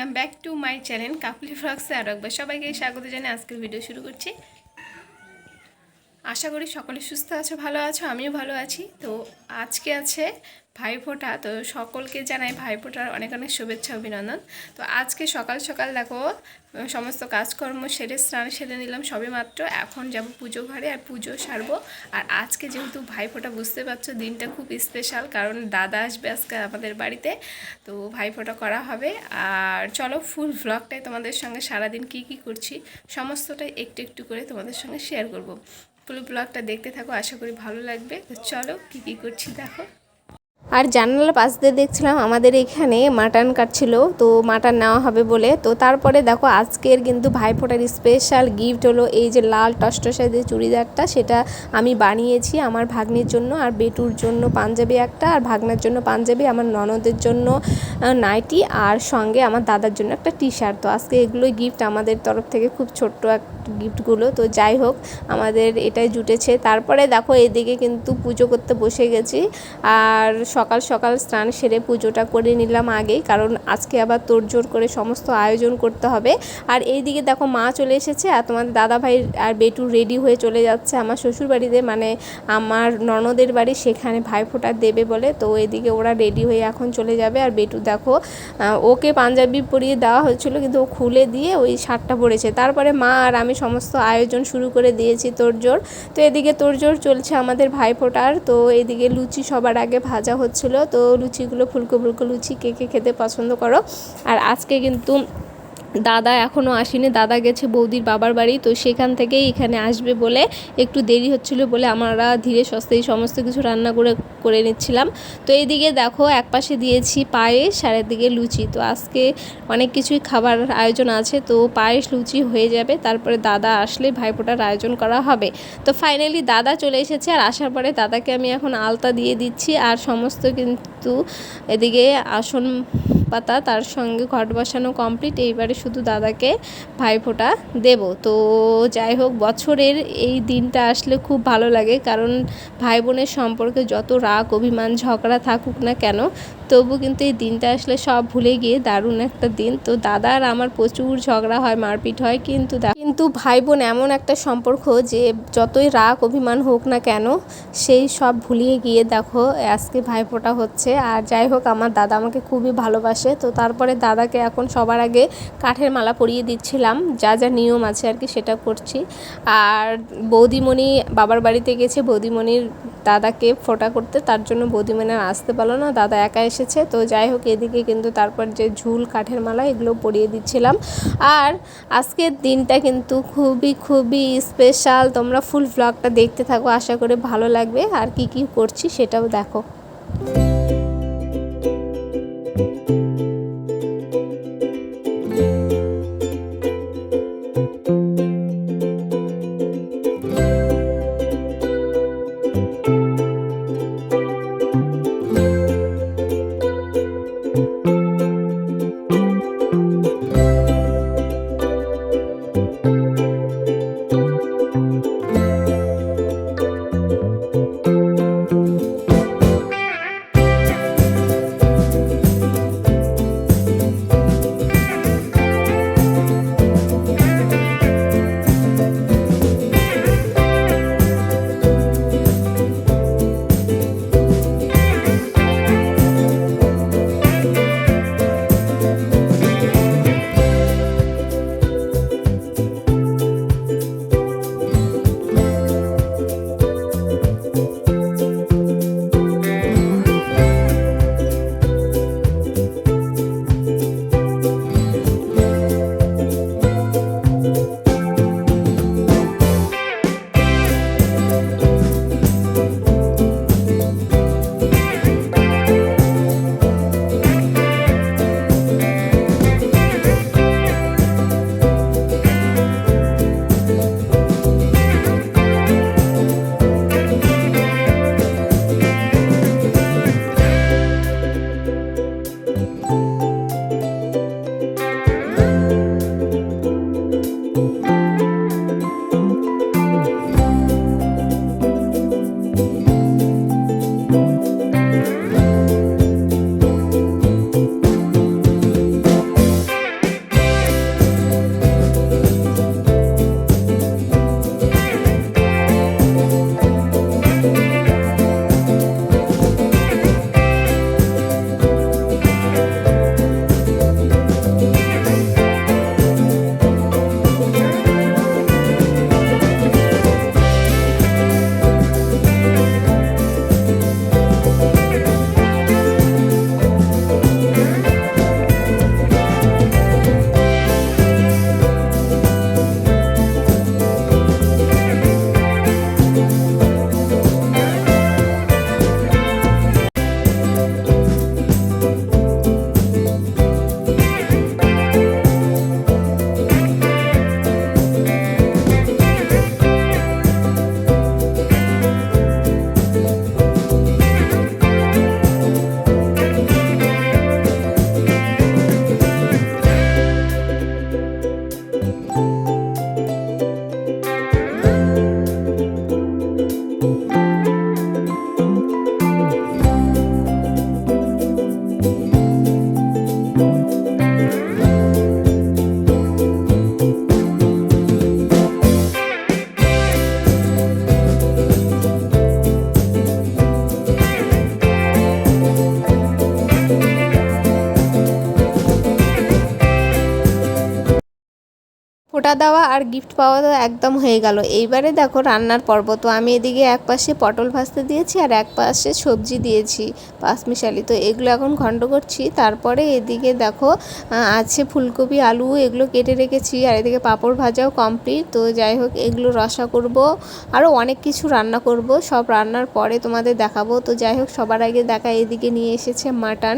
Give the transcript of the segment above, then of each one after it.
Welcome back to my channel কাপলি ফ্রক্সে আরও একবার সবাইকে স্বাগত জানিয়ে আজকের ভিডিও শুরু করছি। আশা করি সকলে সুস্থ আছো, ভালো আছো, আমিও ভালো আছি। তো আজকে আছে ভাইফোঁটা, তো সকলকে জানাই ভাইফোঁটার অনেক অনেক শুভেচ্ছা, অভিনন্দন। তো আজকে সকাল সকাল দেখো সমস্ত কাজকর্ম সেরে, স্নান সেরে নিলাম সবে মাত্র। এখন যাব পুজো ঘরে আর পুজো সারবো। আর আজকে যেহেতু ভাইফোঁটা বুঝতে পারছ, দিনটা খুব স্পেশাল কারণ দাদা আসবে আজকে আমাদের বাড়িতে। তো ভাইফোঁটা করা হবে। আর চলো ফুল ভ্লগটাই তোমাদের সঙ্গে সারাদিন কি কি করছি, সমস্তটাই একটু একটু করে তোমাদের সঙ্গে শেয়ার করব। ফুল ব্লগটা দেখতে থাকো, আশা করি ভালো লাগবে। তো চলো কী কী করছি দেখো। আর জানালার পাশ দিয়ে দেখছিলাম আমাদের এখানে মাটন কাটছিল, তো মাটন নেওয়া হবে বলে। তো তারপরে দেখো আজকের কিন্তু ভাইফোঁটার স্পেশাল গিফট হলো এই যে লাল টসটসা যে চুড়িদারটা, সেটা আমি বানিয়েছি আমার ভাগ্নির জন্য আর বেটুর জন্য পাঞ্জাবি একটা আর ভাগনার জন্য পাঞ্জাবি, আমার ননদের জন্য নাইটি আর সঙ্গে আমার দাদার জন্য একটা টি শার্ট তো আজকে এগুলোই গিফট আমাদের তরফ থেকে খুব ছোট্ট এক গিফটগুলো তো যাই হোক, আমাদের এটাই জুটেছে। তারপরে দেখো এদিকে কিন্তু পুজো করতে বসে গেছি। আর সকাল সকাল স্নান সেরে পুজোটা করে নিলাম আগেই, কারণ আজকে আবার তোড়জোড় করে সমস্ত আয়োজন করতে হবে। আর এই দিকে দেখো মা চলে এসেছে, আর তোমার দাদা ভাই আর বেটু রেডি হয়ে চলে যাচ্ছে। আমার শ্বশুর বাড়িতে মানে আমার ননদের বাড়ি, সেখানে ভাইফোঁটা দেবে বলে। তো এদিকে ওরা রেডি হয়ে এখন চলে যাবে। আর বেটু দেখো ওকে পাঞ্জাবি পরিয়ে দেওয়া হয়েছিল কিন্তু ও খুলে দিয়ে ওই শার্টটা পরেছে। তারপরে মা আর আমি সমস্ত আয়োজন শুরু করে দিয়েছি তোড়জোড় তো এদিকে তোড়জোড় চলছে আমাদের ভাইফোঁটার তো এদিকে লুচি সবার আগে ভাজা হচ্ছিল। তো লুচিগুলো ফুলকো ফুলকো লুচি কে কে খেতে পছন্দ করো? আর আজকে কিন্তু দাদা এখনও আসেনি, দাদা গেছে বৌদির বাবার বাড়ি, তো সেখান থেকেই এখানে আসবে বলে একটু দেরি হচ্ছিল বলে আমরা ধীরে সস্তেই সমস্ত কিছু রান্না করে করে নিচ্ছিলাম। তো এইদিকে দেখো এক পাশে দিয়েছি পায়েস, আর দিকে লুচি। তো আজকে অনেক কিছুই খাবার আয়োজন আছে, তো পায়েস, লুচি হয়ে যাবে, তারপরে দাদা আসলে ভাইফোঁটার আয়োজন করা হবে। তো ফাইনালি দাদা চলে এসেছে, আর আসার পরে দাদাকে আমি এখন আলতা দিয়ে দিচ্ছি, আর সমস্ত কিন্তু এদিকে আসন পাতা তার সঙ্গে ঘট বসানো কমপ্লিট এইবারে শুধু দাদাকে ভাইফোঁটা দেব। তো যাই হোক, বছরের এই দিনটা আসলে খুব ভালো লাগে। কারণ ভাই বোনের সম্পর্কে যত রাগ, অভিমান, ঝগড়া থাকুক না কেন তবু কিন্তু এই দিনটা আসলে সব ভুলে গিয়ে দারুণ একটা দিন। তো দাদা আর আমার প্রচুর ঝগড়া হয়, মারপিট হয়, কিন্তু কিন্তু ভাই বোন এমন একটা সম্পর্ক যে যতই রাগ, অভিমান হোক না কেন, সেই সব ভুলিয়ে গিয়ে দেখো আজকে ভাইফোঁটা হচ্ছে। আর যাই হোক, আমার দাদা আমাকে খুবই ভালোবাসে। তো তারপরে দাদাকে এখন সবার আগে কাঠের মালা পরিয়ে দিচ্ছিলাম। যা যা নিয়ম আছে আর কি সেটা করছি। আর বৌদিমণি বাবার বাড়িতে গেছে। বৌদিমণির দাদাকে ফোটা করতে, তার জন্য বৌদিমণি আর আসতে পারল না। দাদা একা এসেছে। তো যাই হোক, এদিকে কিন্তু তারপর যে ঝুল কাঠের মালা, এগুলো পরিয়ে দিচ্ছিলাম। আর আজকের দিনটা কিন্তু খুবই খুবই স্পেশাল তোমরা ফুল ব্লগটা দেখতে থাকো, আশা করে ভালো লাগবে। আর কি কি করছি সেটাও দেখো। ফোঁটা দেওয়া আর গিফট পাওয়া তো একদম হয়ে গেল। এইবারে দেখো রান্নার পর্ব। তো আমি এদিকে এক পাশে পটল ভাজতে দিয়েছি আর এক পাশে সবজি দিয়েছি পাঁচমিশালি তো এগুলো এখন ঘন্ট করছি। তারপরে এদিকে দেখো আছে ফুলকপি, আলু, এগুলো কেটে রেখেছি। আর এদিকে পাঁপড় ভাজাও কমপ্লিট তো যাই হোক, এগুলো রসা করব আরও অনেক কিছু রান্না করব। সব রান্নার পরে তোমাদের দেখাবো। তো যাই হোক, সবার আগে দেখা, এদিকে নিয়ে এসেছে মাটন।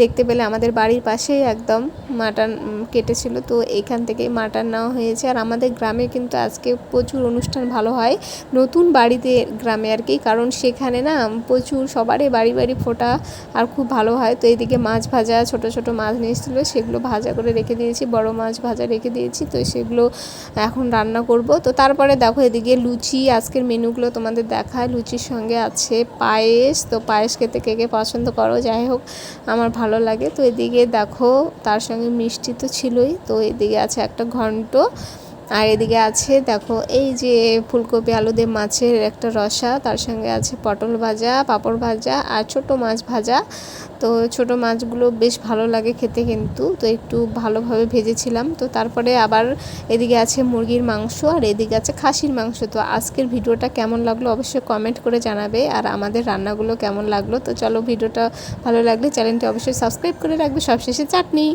দেখতে পেলে আমাদের বাড়ির পাশেই একদম মাটন কেটেছিল। তো এইখান থেকেই মাটন নেওয়া হয়েছে আর আমাদের গ্রামে কিন্তু আজকে প্রচুর অনুষ্ঠান ভালো হয়। নতুন বাড়িতে গ্রামে আর কি, কারণ সেখানে না প্রচুর সবারই বাড়ি বাড়ি ফোটা আর খুব ভালো হয়। তো এইদিকে মাছ ভাজা, ছোট ছোট মাছ নিয়ে এসেছিল সেগুলো ভাজা করে রেখে দিয়েছি, বড় মাছ ভাজা রেখে দিয়েছি, তো সেগুলো এখন রান্না করব। তো তারপরে দেখো এদিকে লুচি, আজকের মেনুগুলো তোমাদের দেখায়। লুচির সঙ্গে আছে পায়েস, তো পায়েস খেতে কে কে পছন্দ করো, যাই হোক, আমার ভালো লাগে। তো এদিকে দেখো তার সঙ্গে মিষ্টি তো ছিলই, তো এদিকে আছে একটা ঘন্ট আর এদিকে আছে, দেখো, এই যে ফুলকপি আলু দিয়ে মাছের একটা রসা, তার সঙ্গে আছে পটল ভাজা, পাঁপড় ভাজা আর ছোট মাছ ভাজা। তো ছোট মাছগুলো বেশ ভালো লাগে খেতে কিন্তু, তো একটু ভালোভাবে ভেজেছিলাম। তো তারপরে আবার এদিকে আছে মুরগির মাংস আর এদিকে আছে খাসির মাংস। তো আজকের ভিডিওটা কেমন লাগল অবশ্যই কমেন্ট করে জানাবে আর আমাদের রান্নাগুলো কেমন লাগল। তো চলো ভিডিওটা ভালো লাগলে চ্যানেলটি অবশ্যই সাবস্ক্রাইব করে রাখবে। সবশেষে চাটনি!